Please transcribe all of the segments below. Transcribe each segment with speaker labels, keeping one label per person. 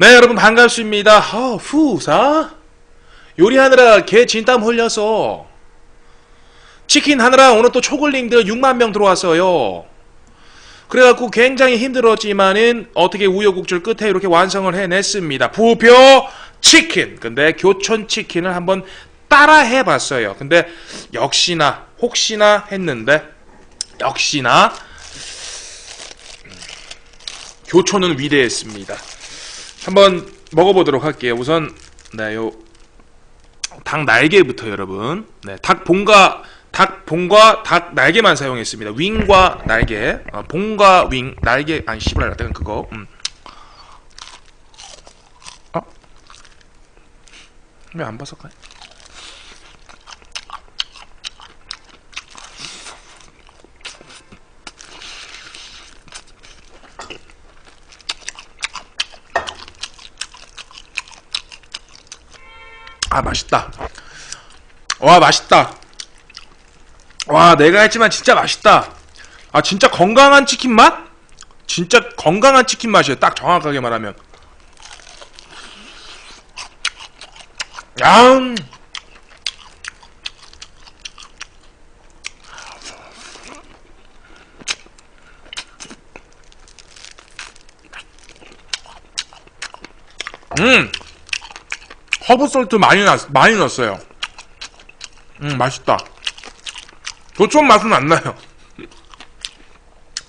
Speaker 1: 네 여러분 반갑습니다. 어, 후사 요리하느라 개 진땀 흘려서 치킨 하느라 오늘 또 초글링들 6만 명 들어왔어요. 그래갖고 굉장히 힘들었지만은 어떻게 우여곡절 끝에 이렇게 완성을 해냈습니다. 부표 치킨. 근데 교촌 치킨을 한번 따라 해봤어요. 근데 역시나 혹시나 했는데 역시나 교촌은 위대했습니다. 한번 먹어보도록 할게요. 우선 네, 요 닭 날개부터 여러분. 네, 닭 봉과 닭 봉과 닭 날개만 사용했습니다. 윙과 날개. 어, 봉과 윙 날개 아니 씨발 내가 그거. 음. 어? 왜안 바삭하냐? 아 맛있다. 와 맛있다. 와 내가 했지만 진짜 맛있다. 아 진짜 건강한 치킨 맛? 진짜 건강한 치킨 맛이에요. 딱 정확하게 말하면. 야. 음. 음. 허브 솔트 많이 넣 많이 넣었어요. 음 맛있다. 교촌 맛은 안 나요.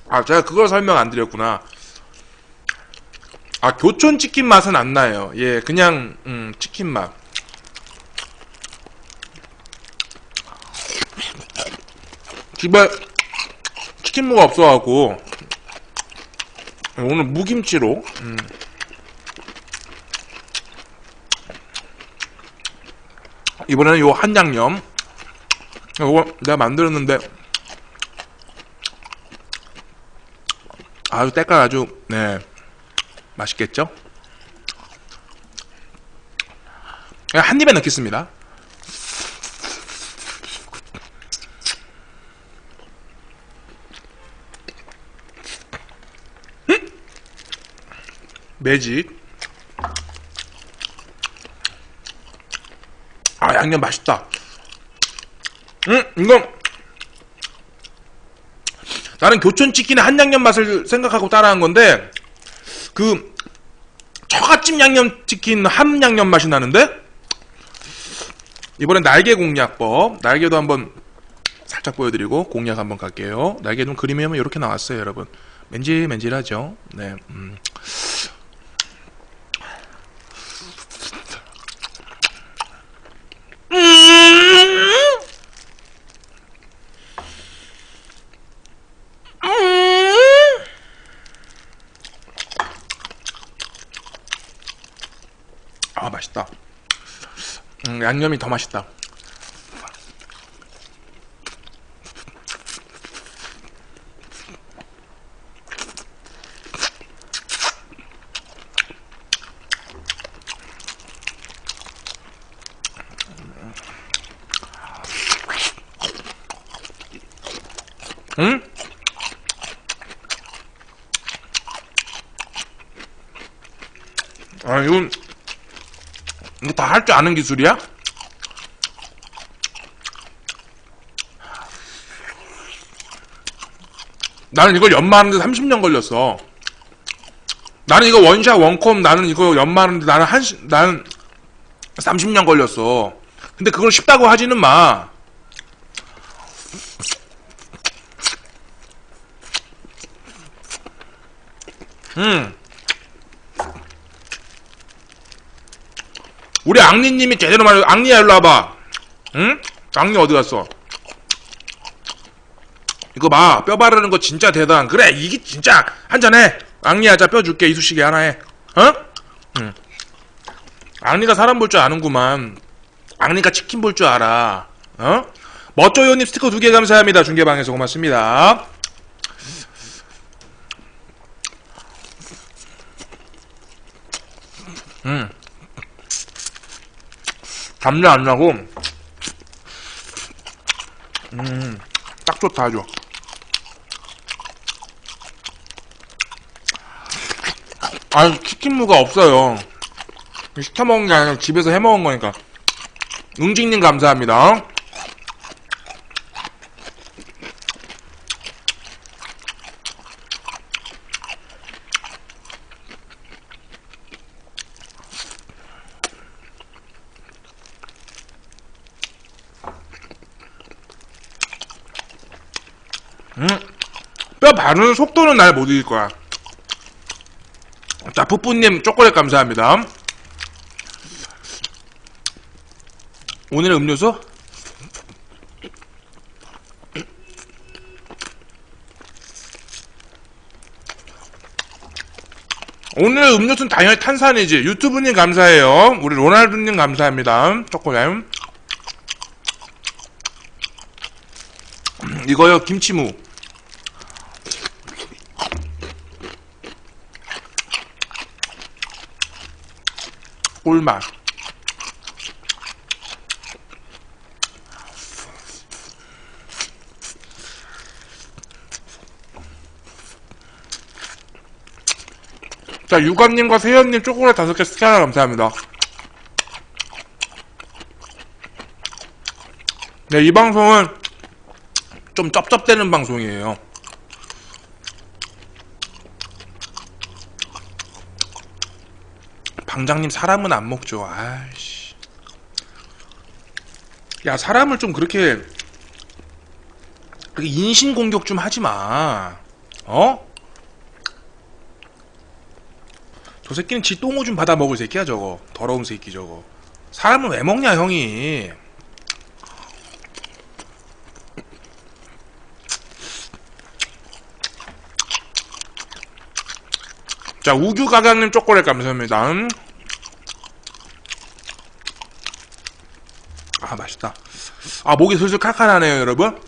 Speaker 1: 아 제가 그걸 설명 안 드렸구나. 아 교촌 치킨 맛은 안 나요. 예 그냥 음, 치킨 맛. 집에 치킨무가 없어갖고 오늘 무김치로 음. 이번에는 요 한 양념 요거 내가 만들었는데 아주 때깔 아주 네 맛있겠죠? 한 입에 넣겠습니다 음! 매직 아 양념 맛있다. 응 이거. 나는 교촌 치킨의 한양념 맛을 생각하고 따라한 건데 그 처갓집 양념 치킨 함 양념 맛이 나는데? 이번엔 날개 공략법. 날개도 한번 살짝 보여드리고 공략 한번 갈게요. 날개 좀 그림이 하면 이렇게 나왔어요 여러분. 맨질맨질하죠? 네 음. 아 맛있다. 음, 양념이 더 맛있다. 응? 아 이건 이거 다 할 줄 아는 기술이야? 나는 이걸 연마하는데 30년 걸렸어. 나는 이거 원샷 원콤 나는 이거 연마하는데 나는 한 시, 나는 30년 걸렸어. 근데 그걸 쉽다고 하지는 마. 음. 우리 앙리님이 제대로 말해 앙리야 일로 와봐. 응? 앙리 어디 갔어? 이거 봐. 뼈 바르는 거 진짜 대단. 그래 이게 진짜. 한잔해. 앙리야 자뼈 줄게. 이쑤시개 하나 해. 어? 응. 앙리가 사람 볼 줄 아는구만. 앙리가 치킨 볼 줄 알아. 어? 멋져요님. 스티커 두 개 감사합니다. 중계방에서 고맙습니다. 음. 담내 안 나고 음, 딱 좋다 아주 아니, 치킨무가 없어요. 시켜 먹은 게 아니라 집에서 해 먹은 거니까. 웅직님 감사합니다. 뼈 바르는 속도는 날 못 이길 거야. 자, 푸뿌님 초콜릿 감사합니다. 오늘의 음료수? 오늘 음료수는 당연히 탄산이지. 유튜브님 감사해요. 우리 로날두님 감사합니다. 초콜릿. 음, 이거요, 김치무. 꿀맛. 자, 유관님과 세연님 초콜릿 다섯 개 스캐너 감사합니다. 네, 이 방송은 좀 쩝쩝대는 방송이에요. 방장님 사람은 안 먹죠. 아이씨. 야, 사람을 좀 그렇게 인신 공격 좀 하지 마. 어? 저 새끼는 지 똥오 좀 받아 먹을 새끼야 저거. 더러운 새끼 저거. 사람을 왜 먹냐 형이. 자 우규 가강님 초콜릿 감사합니다. 아 맛있다. 아 목이 슬슬 칼칼하네요 여러분.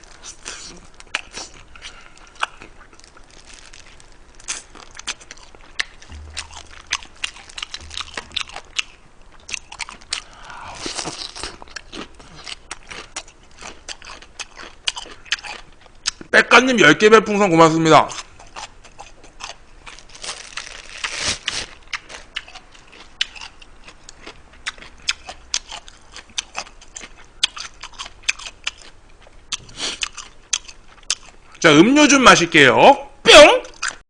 Speaker 1: 백가님 10개 별풍선 고맙습니다. 자, 음료 좀 마실게요. 뿅!